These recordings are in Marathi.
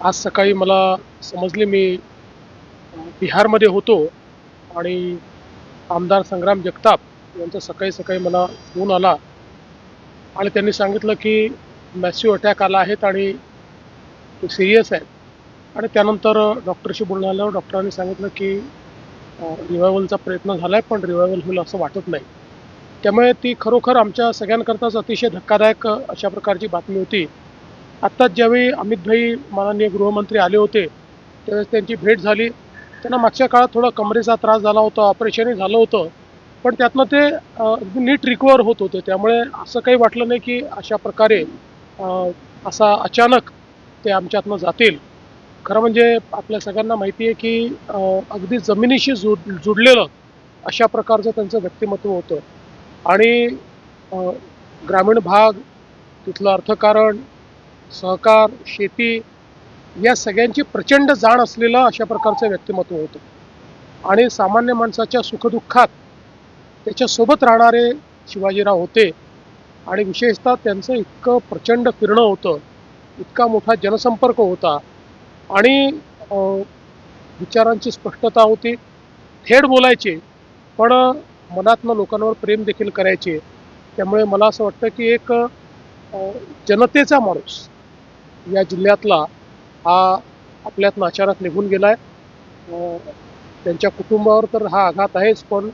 आज सकाळी मला समजले मी बिहारमध्ये होतो आणि आमदार संग्राम जगताप यांचा सकाळी सकाळी मला फोन आला आणि त्यांनी सांगितलं की मॅसिव अटॅक आला आहेत आणि ते सिरियस आहे आणि त्यानंतर डॉक्टरशी बोलणं आल्यावर डॉक्टरांनी सांगितलं की रिवायवलचा प्रयत्न झाला आहे पण रिवायवल होईल असं वाटत नाही. त्यामुळे ती खरोखर आमच्या सगळ्यांकरताच अतिशय धक्कादायक अशा प्रकारची बातमी होती. आत्ताच ज्यावेळी अमितभाई माननीय गृहमंत्री आले होते त्यावेळेस त्यांची भेट झाली. त्यांना मागच्या काळात थोडा कमरेचा त्रास झाला होता ऑपरेशनही झालं होतं. पण त्यातनं ते अगदी नीट रिकवर होत होते. त्यामुळे असं काही वाटलं नाही की अशा प्रकारे असा अचानक ते आमच्यातनं जातील. खरं म्हणजे आपल्या सगळ्यांना माहिती आहे की अगदी जमिनीशी जुड जुडलेलं अशा प्रकारचं त्यांचं व्यक्तिमत्व होतं. आणि ग्रामीण भाग तिथलं अर्थकारण सहकार शेती या सगळ्यांची प्रचंड जाण असलेलं अशा प्रकारचं व्यक्तिमत्व होतं. आणि सामान्य माणसाच्या सुखदुःखात त्याच्यासोबत राहणारे शिवाजीराव होते. आणि विशेषतः त्यांचं इतकं प्रचंड फिरणं होतं इतका मोठा जनसंपर्क होता. आणि विचारांची स्पष्टता होती. थेट बोलायचे पण मनातनं लोकांवर प्रेम देखील करायचे. त्यामुळे मला असं वाटतं की एक जनतेचा माणूस या जिल्ह्यातला हा आपल्यातनं अचानक निघून गेला आहे त्यांच्या कुटुंबावर तर हा आघात आहेच पण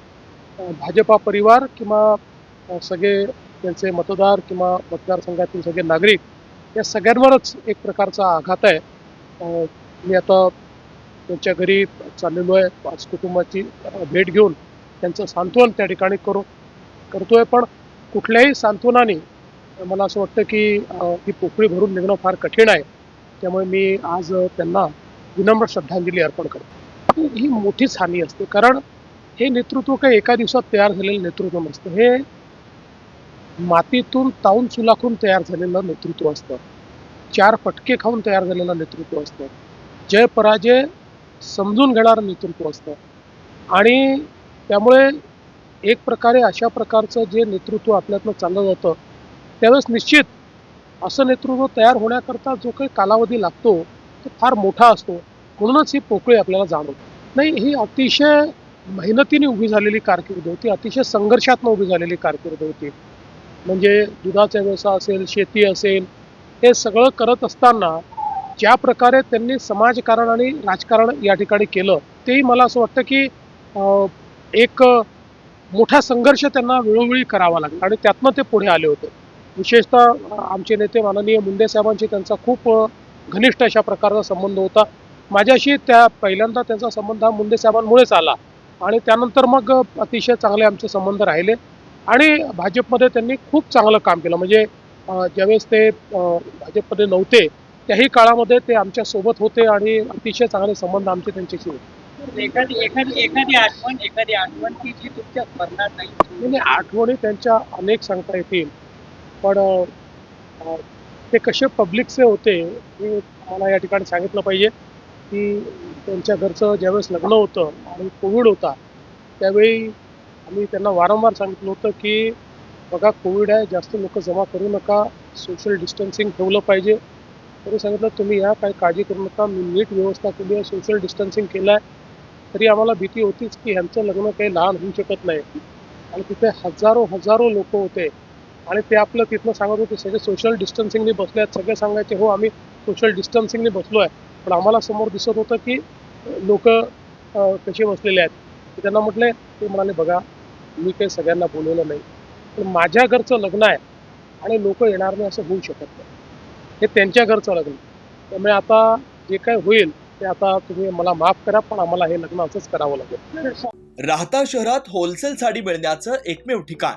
भाजपा परिवार किंवा सगळे त्यांचे मतदार किंवा मतदारसंघातील सगळे नागरिक या सगळ्यांवरच एक प्रकारचा आघात आहे. मी आता त्यांच्या घरी चाललेलो आहे पाच कुटुंबाची भेट घेऊन त्यांचं सांत्वन त्या ठिकाणी करू करतोय पण कुठल्याही सांत्वनाने मला असं वाटतं की ही पोकळी भरून निघणं फार कठीण आहे. त्यामुळे मी आज त्यांना विनम्र श्रद्धांजली अर्पण करतो. ही मोठीच हानी असते. कारण हे नेतृत्व काही एका दिवसात तयार झालेलं नेतृत्व नसतं. हे मातीतून ताऊन चुलाखून तयार झालेलं नेतृत्व असतं. चार फटके खाऊन तयार झालेलं नेतृत्व असतं. जय पराजय समजून घेणारं नेतृत्व असतं. आणि त्यामुळे एक प्रकारे अशा प्रकारचं जे नेतृत्व आपल्यातनं चाललं जातं त्यावेळेस निश्चित असं नेतृत्व तयार होण्याकरता जो काही कालावधी लागतो तो फार मोठा असतो. म्हणूनच ही पोकळी आपल्याला जाणवते. नाही ही अतिशय मेहनतीने उभी झालेली कारकीर्द होती. अतिशय संघर्षातनं उभी झालेली कारकीर्द होती. म्हणजे दुधाचा व्यवसाय असेल शेती असेल हे सगळं करत असताना ज्या प्रकारे त्यांनी समाजकारण आणि राजकारण या ठिकाणी केलं तेही मला असं वाटतं की एक मोठा संघर्ष त्यांना वेळोवेळी करावा लागला आणि त्यातनं ते पुढे आले होते. विशेषतः आमचे नेते माननीय मुंडे साहेबांशी त्यांचा खूप घनिष्ठ अशा प्रकारचा संबंध होता. माझ्याशी त्या पहिल्यांदा त्यांचा संबंध हा मुंडे साहेबांमुळेच आला आणि त्यानंतर मग अतिशय चांगले आमचे संबंध राहिले आणि भाजपमध्ये त्यांनी खूप चांगलं काम केलं. म्हणजे ज्यावेळेस ते भाजपमध्ये नव्हते त्याही काळामध्ये ते आमच्यासोबत होते आणि अतिशय चांगले संबंध आमचे त्यांच्याशी होते. एखादी एखादी एखादी आठवण एखादी आठवण की जी तुमच्या स्मरणात नाही आठवणी त्यांच्या अनेक सांगता येतील. पण ते कसे पब्लिकचे होते हे मला या ठिकाणी सांगितलं पाहिजे की त्यांच्या घरचं ज्यावेळेस लग्न होतं आणि कोविड होता त्यावेळी आम्ही त्यांना वारंवार सांगितलं होतं की बघा कोविड आहे जास्त लोक जमा करू नका सोशल डिस्टन्सिंग ठेवलं पाहिजे. तरी सांगितलं तुम्ही या काही काळजी करू नका मी नीट व्यवस्था केली आहे सोशल डिस्टन्सिंग केलं आहे तरी आम्हाला भीती होतीच की ह्यांचं लग्न काही लहान होऊ शकत नाही. आणि तिथे हजारो हजारो लोक होते. आणि ते आपलं तिथनं सांगत होते सगळे सोशल डिस्टन्सिंगने बसले आहेत. सगळे सांगायचे हो आम्ही सोशल डिस्टन्सिंगने बसलो आहे. पण आम्हाला समोर दिसत होतं की लोक कसे बसलेले आहेत. त्यांना म्हटले ते म्हणाले बघा मी काही सगळ्यांना बोलवलं नाही. पण माझ्या घरचं लग्न आहे आणि लोक येणार नाही असं होऊ शकत नाही. हे त्यांच्या घरचं लग्न. त्यामुळे आता जे काय होईल ते आता तुम्ही मला माफ करा पण आम्हाला हे लग्न असंच करावं लागेल. राहता शहरात होलसेल साडी मिळण्याचं एकमेव ठिकाण.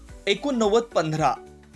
एकोणनव्वद पंधरा.